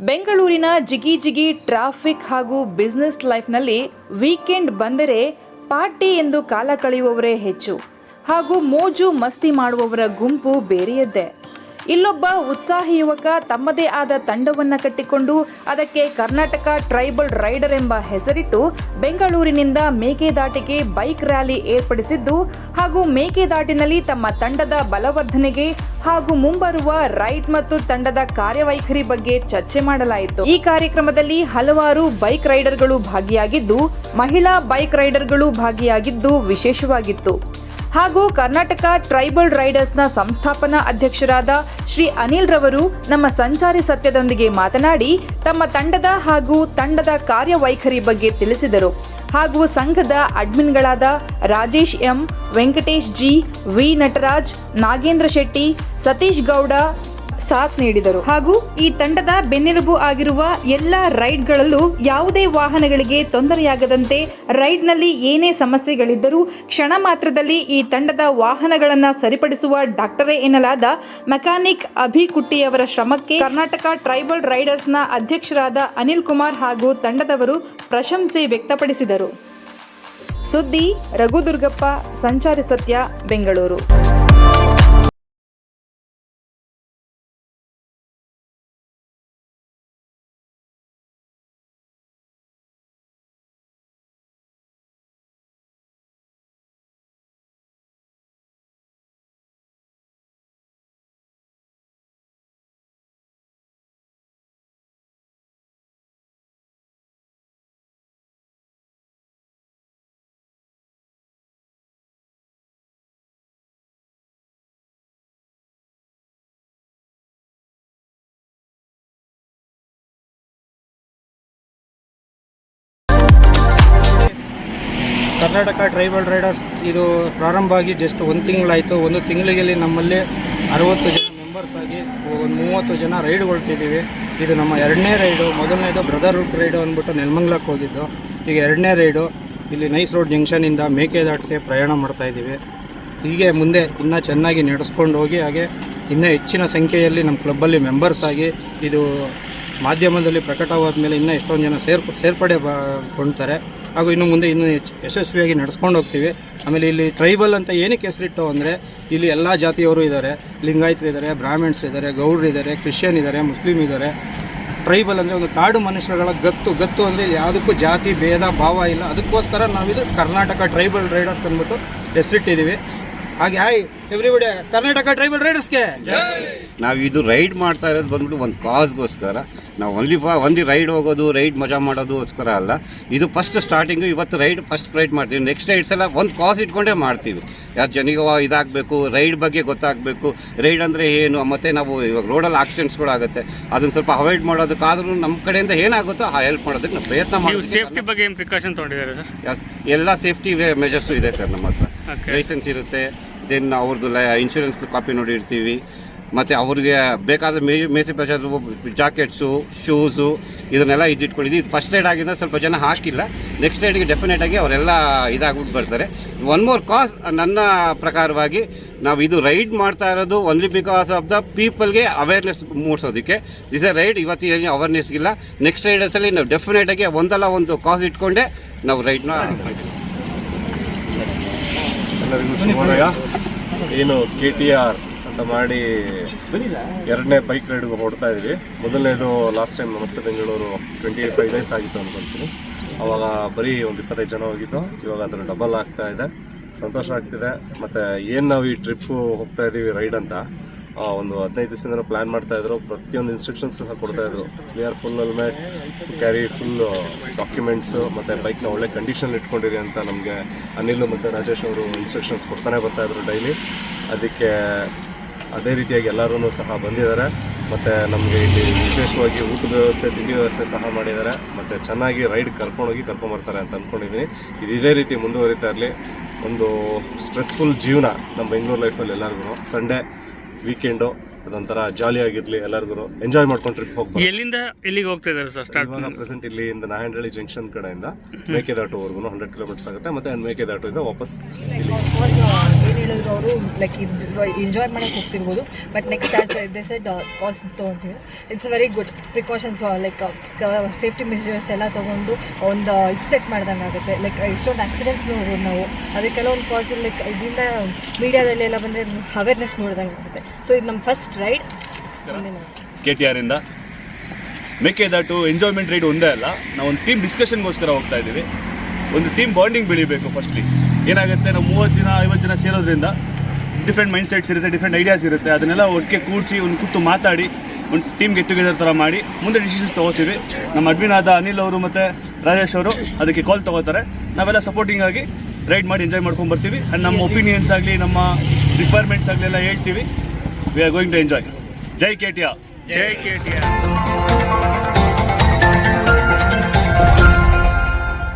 ಬೆಂಗಳೂರಿನ ಜಿಗಿ ಜಿಗಿ ಟ್ರಾಫಿಕ್ ಹಾಗೂ ಬಿಸ್ನೆಸ್ ಲೈಫ್ನಲ್ಲಿ ವೀಕೆಂಡ್ ಬಂದರೆ ಪಾರ್ಟಿ ಎಂದು ಕಾಲ ಕಳೆಯುವವರೇ ಹೆಚ್ಚು ಹಾಗೂ ಮೋಜು ಮಸ್ತಿ ಮಾಡುವವರ ಗುಂಪು ಬೇರೆಯದ್ದೇ. ಇಲ್ಲೊಬ್ಬ ಉತ್ಸಾಹಿ ಯುವಕ ತಮ್ಮದೇ ಆದ ತಂಡವನ್ನ ಕಟ್ಟಿಕೊಂಡು ಅದಕ್ಕೆ ಕರ್ನಾಟಕ ಟ್ರೈಬಲ್ ರೈಡರ್ ಎಂಬ ಹೆಸರಿಟ್ಟು ಬೆಂಗಳೂರಿನಿಂದ ಮೇಕೆದಾಟಿಗೆ ಬೈಕ್ ರ್ಯಾಲಿ ಏರ್ಪಡಿಸಿದ್ದು ಹಾಗೂ ಮೇಕೆದಾಟಿನಲ್ಲಿ ತಮ್ಮ ತಂಡದ ಬಲವರ್ಧನೆಗೆ ಹಾಗೂ ಮುಂಬರುವ ರೈಡ್ ಮತ್ತು ತಂಡದ ಕಾರ್ಯವೈಖರಿ ಬಗ್ಗೆ ಚರ್ಚೆ ಮಾಡಲಾಯಿತು. ಈ ಕಾರ್ಯಕ್ರಮದಲ್ಲಿ ಹಲವಾರು ಬೈಕ್ ರೈಡರ್ಗಳು ಭಾಗಿಯಾಗಿದ್ದು, ಮಹಿಳಾ ಬೈಕ್ ರೈಡರ್ಗಳು ಭಾಗಿಯಾಗಿದ್ದು ವಿಶೇಷವಾಗಿತ್ತು. ಹಾಗೂ ಕರ್ನಾಟಕ ಟ್ರೈಬಲ್ ರೈಡರ್ಸ್ನ ಸಂಸ್ಥಾಪನಾ ಅಧ್ಯಕ್ಷರಾದ ಶ್ರೀ ಅನಿಲ್ ರವರು ನಮ್ಮ ಸಂಚಾರಿ ಸತ್ಯದೊಂದಿಗೆ ಮಾತನಾಡಿ, ತಮ್ಮ ತಂಡದ ಹಾಗೂ ತಂಡದ ಕಾರ್ಯವೈಖರಿ ಬಗ್ಗೆ ತಿಳಿಸಿದರು. ಹಾಗೂ ಸಂಘದ ಅಡ್ಮಿನ್ಗಳಾದ Rajesh M, Venkatesh G, V Nataraj, Nagendra Shetty, Satish Gowda ಸಾಥ್ ನೀಡಿದರು. ಹಾಗೂ ಈ ತಂಡದ ಬೆನ್ನೆಲುಬು ಆಗಿರುವ ಎಲ್ಲ ರೈಡ್ಗಳಲ್ಲೂ ಯಾವುದೇ ವಾಹನಗಳಿಗೆ ತೊಂದರೆಯಾಗದಂತೆ ರೈಡ್ನಲ್ಲಿ ಏನೇ ಸಮಸ್ಯೆಗಳಿದ್ದರೂ ಕ್ಷಣ ಮಾತ್ರದಲ್ಲಿ ಈ ತಂಡದ ವಾಹನಗಳನ್ನು ಸರಿಪಡಿಸುವ ಡಾಕ್ಟರೇ ಎನ್ನಲಾದ ಮೆಕ್ಯಾನಿಕ್ ಅಭಿಕುಟ್ಟಿಯವರ ಶ್ರಮಕ್ಕೆ ಕರ್ನಾಟಕ ಟ್ರೈಬಲ್ ರೈಡರ್ಸ್ನ ಅಧ್ಯಕ್ಷರಾದ ಅನಿಲ್ ಕುಮಾರ್ ಹಾಗೂ ತಂಡದವರು ಪ್ರಶಂಸೆ ವ್ಯಕ್ತಪಡಿಸಿದರು. ಸುದ್ದಿ ರಘುದುರ್ಗಪ್ಪ, ಸಂಚಾರಿ ಸತ್ಯ, ಬೆಂಗಳೂರು. ಕರ್ನಾಟಕ ಟ್ರೈಬಲ್ ರೈಡರ್ಸ್, ಇದು ಪ್ರಾರಂಭ ಆಗಿ ಜಸ್ಟ್ ಒಂದು ತಿಂಗಳಾಯಿತು. ಒಂದು ತಿಂಗಳಿಗೆ ನಮ್ಮಲ್ಲಿ ಅರವತ್ತು ಜನ ಮೆಂಬರ್ಸ್ ಆಗಿ ಒಂದು ಮೂವತ್ತು ಜನ ರೈಡ್ ಹೊರಟಿದ್ದೀವಿ ಇದು ನಮ್ಮ ಎರಡನೇ ರೈಡು. ಮೊದಲನೇದು ಬ್ರದರ್ ರೂಟ್ ರೈಡು ಅಂದ್ಬಿಟ್ಟು ನೆಲಮಂಗ್ಲಕ್ಕೆ ಹೋಗಿದ್ದು. ಈಗ ಎರಡನೇ ರೈಡು. ಇಲ್ಲಿ ನೈಸ್ ರೋಡ್ ಜಂಕ್ಷನಿಂದ ಮೇಕೆದಾಟಿಗೆ ಪ್ರಯಾಣ ಮಾಡ್ತಾ ಇದ್ದೀವಿ. ಹೀಗೆ ಮುಂದೆ ಇನ್ನೂ ಚೆನ್ನಾಗಿ ನಡೆಸ್ಕೊಂಡು ಹೋಗಿ, ಹಾಗೆ ಇನ್ನೂ ಹೆಚ್ಚಿನ ಸಂಖ್ಯೆಯಲ್ಲಿ ನಮ್ಮ ಕ್ಲಬ್ಬಲ್ಲಿ ಮೆಂಬರ್ಸ್ ಆಗಿ ಇದು ಮಾಧ್ಯಮದಲ್ಲಿ ಪ್ರಕಟವಾದ ಮೇಲೆ ಇನ್ನೂ ಎಷ್ಟೊಂದು ಜನ ಸೇರ್ಪ, ಸೇರ್ಪಡೆ ಕೊಂಡ್ತಾರೆ. ಹಾಗೂ ಇನ್ನು ಮುಂದೆ ಇನ್ನೂ ಯಶಸ್ವಿಯಾಗಿ ನಡೆಸ್ಕೊಂಡು ಹೋಗ್ತೀವಿ. ಆಮೇಲೆ ಇಲ್ಲಿ ಟ್ರೈಬಲ್ ಅಂತ ಏನಕ್ಕೆ ಹೆಸರಿಟ್ಟು ಅಂದರೆ ಇಲ್ಲಿ ಎಲ್ಲ ಜಾತಿಯವರು ಇದ್ದಾರೆ. ಲಿಂಗಾಯತರು ಇದ್ದಾರೆ ಬ್ರಾಹ್ಮಿಣ್ಸ್ ಇದ್ದಾರೆ, ಗೌಡ್ರು ಇದ್ದಾರೆ, ಕ್ರಿಶ್ಚಿಯನ್ ಇದ್ದಾರೆ ಮುಸ್ಲಿಮ್ ಇದ್ದಾರೆ. ಟ್ರೈಬಲ್ ಅಂದರೆ ಒಂದು ಕಾಡು ಮನುಷ್ಯರುಗಳ ಗತ್ತು. ಗತ್ತು ಅಂದರೆ ಯಾವುದಕ್ಕೂ ಜಾತಿ, ಭೇದ, ಭಾವ ಇಲ್ಲ. ಅದಕ್ಕೋಸ್ಕರ ನಾವಿದು ಕರ್ನಾಟಕ ಟ್ರೈಬಲ್ ರೈಡರ್ಸ್ ಅಂದ್ಬಿಟ್ಟು ಹೆಸರಿಟ್ಟಿದ್ದೀವಿ. ಹಾಗೆ ಹಾಯ್ ಎವ್ರಿಬಡಿ ಕರ್ನಾಟಕ ಟ್ರೈಬಲ್ ರೈಡರ್ಸ್ಗೆ ನಾವು ಇದು ರೈಡ್ ಮಾಡ್ತಾ ಇರೋದು ಬಂದ್ಬಿಟ್ಟು ಒಂದು ಕಾಸ್ಗೋಸ್ಕರ ನಾವು ಒನ್ಲಿ ಫಾ ಒಂದು ರೈಡ್ ಹೋಗೋದು ರೈಡ್ ಮಜಾ ಮಾಡೋದುಗೋಸ್ಕರ ಅಲ್ಲ. ಇದು ಫಸ್ಟ್ ಸ್ಟಾರ್ಟಿಂಗು ಇವತ್ತು ರೈಡ್ ಫಸ್ಟ್ ರೈಡ್ ಮಾಡ್ತೀವಿ. ನೆಕ್ಸ್ಟ್ ರೈಡ್ಸ್ ಎಲ್ಲ ಒಂದು ಕಾಸ್ ಇಟ್ಕೊಂಡೇ ಮಾಡ್ತೀವಿ. ಯಾರು ಜನಿಗೆ ಇದಾಗಬೇಕು ರೈಡ್ ಬಗ್ಗೆ ಗೊತ್ತಾಗಬೇಕು. ರೈಡ್ ಅಂದರೆ ಏನು? ಮತ್ತು ನಾವು ಇವಾಗ ರೋಡಲ್ಲಿ ಆಕ್ಸಿಡೆಂಟ್ಸ್ಗಳು ಆಗುತ್ತೆ ಅದನ್ನು ಸ್ವಲ್ಪ ಅವಾಯ್ಡ್ ಮಾಡೋದಕ್ಕಾದ್ರೂ ನಮ್ಮ ಕಡೆಯಿಂದ ಏನಾಗುತ್ತೋ ಆ ಹೆಲ್ಪ್ ಮಾಡೋದಕ್ಕೆ ನಾವು ಪ್ರಯತ್ನ ಮಾಡ್ತೀವಿ. ಸೇಫ್ಟಿ ಬಗ್ಗೆ ಏನು ಪ್ರಿಕಾಷನ್ ತೊಗೊಂಡಿದ್ದಾರೆ ಸರ್ ಎಲ್ಲ ಸೇಫ್ಟಿ ಮೆಜರ್ಸು ಇದೆ ಸರ್ ನಮ್ಮ ಹತ್ರ. ಲೈಸೆನ್ಸ್ ಇರುತ್ತೆ. ದೆನ್ ಅವ್ರದ್ದು ಇನ್ಶೂರೆನ್ಸ್ ಕಾಪಿ ನೋಡಿರ್ತೀವಿ. ಮತ್ತು ಅವ್ರಿಗೆ ಬೇಕಾದ ಮೇ ಮೇಸಿ ಪ್ರಸಾದ ಜಾಕೆಟ್ಸು ಶೂಸು ಇದನ್ನೆಲ್ಲ ಇದ್ದಿಟ್ಕೊಂಡಿದ್ವಿ ಇದು ಫಸ್ಟ್ ಏಡ್ ಆಗಿದ್ದ ಸ್ವಲ್ಪ ಜನ ಹಾಕಿಲ್ಲ. ನೆಕ್ಸ್ಟ್ ಏಡ್ಗೆ ಡೆಫಿನೆಟಾಗಿ ಅವರೆಲ್ಲ ಇದಾಗ್ಬಿಟ್ಟು ಬರ್ತಾರೆ. ಒನ್ ಮೋರ್ ಕಾಸ್ ನನ್ನ ಪ್ರಕಾರವಾಗಿ ನಾವು ಇದು ರೈಡ್ ಮಾಡ್ತಾ ಇರೋದು ಓನ್ಲಿ ಬಿಕಾಸ್ ಆಫ್ ದ ಪೀಪಲ್ಗೆ ಅವೇರ್ನೆಸ್ ಮೂಡಿಸೋದಕ್ಕೆ. ದಿಸ್ ಎ ರೈಡ್ ಇವತ್ತು ಏನು ಅವೇರ್ನೆಸ್ ಇಲ್ಲ. ನೆಕ್ಸ್ಟ್ ರೈಡರ್ಸಲ್ಲಿ ನಾವು ಡೆಫಿನೆಟಾಗಿ ಒಂದಲ್ಲ ಒಂದು ಕಾಸ್ ಇಟ್ಕೊಂಡೇ ನಾವು ರೈಡ್ನ ಎಲ್ಲರಿಗೂ ಶುಭೋದಯ. ಏನು ಕೆ ಟಿ ಆರ್ ಅಂತ ಮಾಡಿ ಎರಡನೇ ಬೈಕ್ ರೈಡ್ ಹೊಡ್ತಾ ಇದ್ವಿ. ಮೊದಲನೇದು ಲಾಸ್ಟ್ ಟೈಮ್ ನಮಸ್ತೆ ಬೆಂಗಳೂರು ಟ್ವೆಂಟಿ ಫೈವ್ ಡೇಸ್ ಆಗಿತ್ತು ಅನ್ಕೊಂತೀನಿ. ಅವಾಗ ಬರೀ ಒಂದು ಇಪ್ಪತ್ತೈದು ಜನ ಹೋಗಿದ್ದು. ಇವಾಗ ಅದನ್ನು ಡಬಲ್ ಆಗ್ತಾ ಇದೆ. ಸಂತೋಷ ಆಗ್ತಿದೆ. ಮತ್ತು ಏನು ನಾವು ಈ ಟ್ರಿಪ್ಪು ಹೋಗ್ತಾ ಇದ್ದೀವಿ ರೈಡ್ ಅಂತ. ಒಂದು ಹದಿನೈದು ದಿವಸದಿಂದ ಪ್ಲ್ಯಾನ್ ಮಾಡ್ತಾ ಇದ್ರು. ಪ್ರತಿಯೊಂದು ಇನ್ಸ್ಟ್ರಕ್ಷನ್ಸ್ ಸಹ ಕೊಡ್ತಾ ಇದ್ರು. Clear full helmet carry full documents ಮತ್ತು ಬೈಕ್ನ ಒಳ್ಳೆ ಕಂಡೀಷನ್ ಇಟ್ಕೊಂಡಿರಿ ಅಂತ ನಮಗೆ ಅನಿಲ್ ಮತ್ತು ರಾಜೇಶ್ ಅವರು ಇನ್ಸ್ಟ್ರಕ್ಷನ್ಸ್ ಕೊಡ್ತಾನೆ ಬರ್ತಾ ಇದ್ರು ಡೈಲಿ ಅದಕ್ಕೆ ಅದೇ ರೀತಿಯಾಗಿ ಎಲ್ಲರೂ ಸಹ ಬಂದಿದ್ದಾರೆ. ಮತ್ತು ನಮಗೆ ಇಲ್ಲಿ ವಿಶೇಷವಾಗಿ ಊಟದ ವ್ಯವಸ್ಥೆ, ತಿಂಡಿ ವ್ಯವಸ್ಥೆ ಸಹ ಮಾಡಿದ್ದಾರೆ. ಮತ್ತು ಚೆನ್ನಾಗಿ ರೈಡ್ ಕರ್ಕೊಂಡೋಗಿ ಕರ್ಕೊಂಬರ್ತಾರೆ ಅಂತ ಅಂದ್ಕೊಂಡಿದ್ದೀನಿ ಇದು ಇದೇ ರೀತಿ ಮುಂದುವರಿತಾ ಇರಲಿ. ಒಂದು ಸ್ಟ್ರೆಸ್ಫುಲ್ ಜೀವನ ನಮ್ಮ ಬೆಂಗಳೂರು ಲೈಫಲ್ಲಿ ಎಲ್ಲರಿಗೂ ಸಂಡೇ ವೀಕೆಂಡು ಅದೊಂಥರ ಜಾಲಿ ಆಗಿರಲಿ ಎಲ್ಲರಿಗೂ ಎಂಜಾಯ್ ಮಾಡ್ಕೊಂಡು ಟ್ರಿಪ್ ಹೋಗ್ಬೋದು. ಎಲ್ಲಿಂದ ಎಲ್ಲಿಗೆ ಹೋಗ್ತಾ ಇದ್ದಾರೆ ಸರ್ ಸ್ಟಾರ್ಟ್ ಇವಾಗ ಪ್ರೆಸೆಂಟ್ ಇಲ್ಲಿ ಇಂದ ನಾಯಂಡಹಳ್ಳಿ ಜಂಕ್ಷನ್ ಕಡೆಯಿಂದ ಮೇಕೆದಾಟುವರೆಗೂ ಹಂಡ್ರೆಡ್ ಕಿಲೋಮೀಟರ್ಸ್ ಆಗುತ್ತೆ. ಮತ್ತೆ ಇದೆ ವಾಪಸ್ ಇಲ್ಲಿ ಹೇಳಿದ್ರು ಅವರು ಲೈಕ್ ಎಂಜಾಯ್ ಮಾಡಕ್ಕೆ ಹೋಗ್ತಿರ್ಬೋದು. But next as they said cost ತೊಗೊತೀವಿ it's very good precautions like safety measures ಎಲ್ಲ ತೊಗೊಂಡು ಒಂದು ಇದು ಸೆಟ್ ಮಾಡ್ದಂಗೆ ಆಗುತ್ತೆ. ಲೈಕ್ ಎಷ್ಟೊಂದು ಆಕ್ಸಿಡೆಂಟ್ಸ್ ನೋಡ್ಬೋದು ನಾವು. ಅದಕ್ಕೆಲ್ಲ ಒಂದು ಕಾಸ್ ಲೈಕ್ ಇದರಿಂದ ಮೀಡಿಯಾದಲ್ಲಿ ಎಲ್ಲ ಬಂದರೆ ಅವೇರ್ನೆಸ್ ನೋಡ್ದಂಗೆ ಆಗುತ್ತೆ. ಸೊ ಇದು ನಮ್ಮ ಫಸ್ಟ್ ರೈಡ್. ಕೆ ಟಿ ಆರಿಂದ ಮೇಕೆದಾಟು ಎಂಜಾಯ್ಮೆಂಟ್ ರೈಡ್ ಒಂದೇ ಅಲ್ಲ ನಾವು ಒಂದು ಟೀಮ್ ಡಿಸ್ಕಷನ್ಗೋಸ್ಕರ ಹೋಗ್ತಾ ಇದ್ದೀವಿ. ಒಂದು ಟೀಮ್ ಬಾಂಡಿಂಗ್ ಬೆಳಿಬೇಕು ಫಸ್ಟ್ಲಿ ಏನಾಗುತ್ತೆ ನಾವು ಮೂವತ್ತು ಜನ ಐವತ್ತು ಜನ ಸೇರೋದ್ರಿಂದ ಡಿಫ್ರೆಂಟ್ ಮೈಂಡ್ ಸೆಟ್ಸ್ ಇರುತ್ತೆ ಡಿಫ್ರೆಂಟ್ ಐಡಿಯಾಸ್ ಇರುತ್ತೆ. ಅದನ್ನೆಲ್ಲ ಒಟ್ಟಿಗೆ ಕೂಡಿಸಿ ಒಂದು ಕೂತು ಮಾತಾಡಿ ಒಂದು ಟೀಮ್ ಗೆಟ್ ಟುಗೆದರ್ ಥರ ಮಾಡಿ ಮುಂದೆ ಡಿಸಿಷನ್ಸ್ ತೊಗೋತೀವಿ. ನಮ್ಮ ಅಡ್ಮಿನ್ ಆದ ಅನಿಲ್ ಅವರು ಮತ್ತು ರಾಜೇಶ್ ಅವರು ಅದಕ್ಕೆ ಕಾಲ್ ತೊಗೋತಾರೆ. ನಾವೆಲ್ಲ ಸಪೋರ್ಟಿಂಗ್ ಆಗಿ ರೈಡ್ ಮಾಡಿ ಎಂಜಾಯ್ ಮಾಡ್ಕೊಂಡು ಬರ್ತೀವಿ. ಆ್ಯಂಡ್ ನಮ್ಮ ಒಪಿನಿಯನ್ಸ್ ಆಗಲಿ ನಮ್ಮ ರಿಕ್ವೈರ್ಮೆಂಟ್ಸ್ ಆಗಲಿ ಎಲ್ಲ ಹೇಳ್ತೀವಿ. we are going to enjoy. Jai KTR. Jai KTR.